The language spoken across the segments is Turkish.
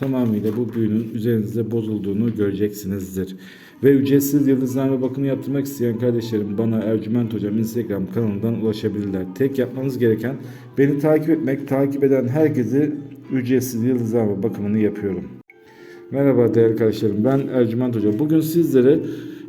tamamıyla bu büyünün üzerinizde bozulduğunu göreceksinizdir. Ve ücretsiz yıldızlarla bakımı yaptırmak isteyen kardeşlerim bana Ercüment Hocam Instagram kanalından ulaşabilirler. Tek yapmanız gereken beni takip etmek, takip eden herkese ücretsiz yıldızlarla bakımını yapıyorum. Merhaba değerli kardeşlerim ben Ercüment Hoca. Bugün sizlere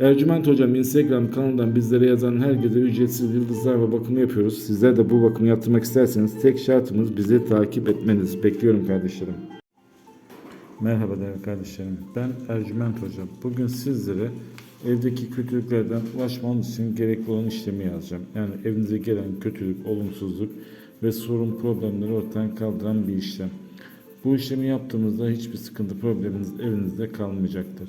Ercüment Hocam Instagram kanalından bizlere yazan herkese ücretsiz yıldızlar ve bakımı yapıyoruz. Sizler de bu bakımı yaptırmak isterseniz tek şartımız bizi takip etmeniz. Bekliyorum kardeşlerim. Merhaba değerli kardeşlerim. Ben Ercüment Hocam. Bugün sizlere evdeki kötülüklerden ulaşmanız için gerekli olan işlemi yazacağım. Yani evinize gelen kötülük, olumsuzluk ve sorun problemleri ortadan kaldıran bir işlem. Bu işlemi yaptığımızda hiçbir sıkıntı probleminiz evinizde kalmayacaktır.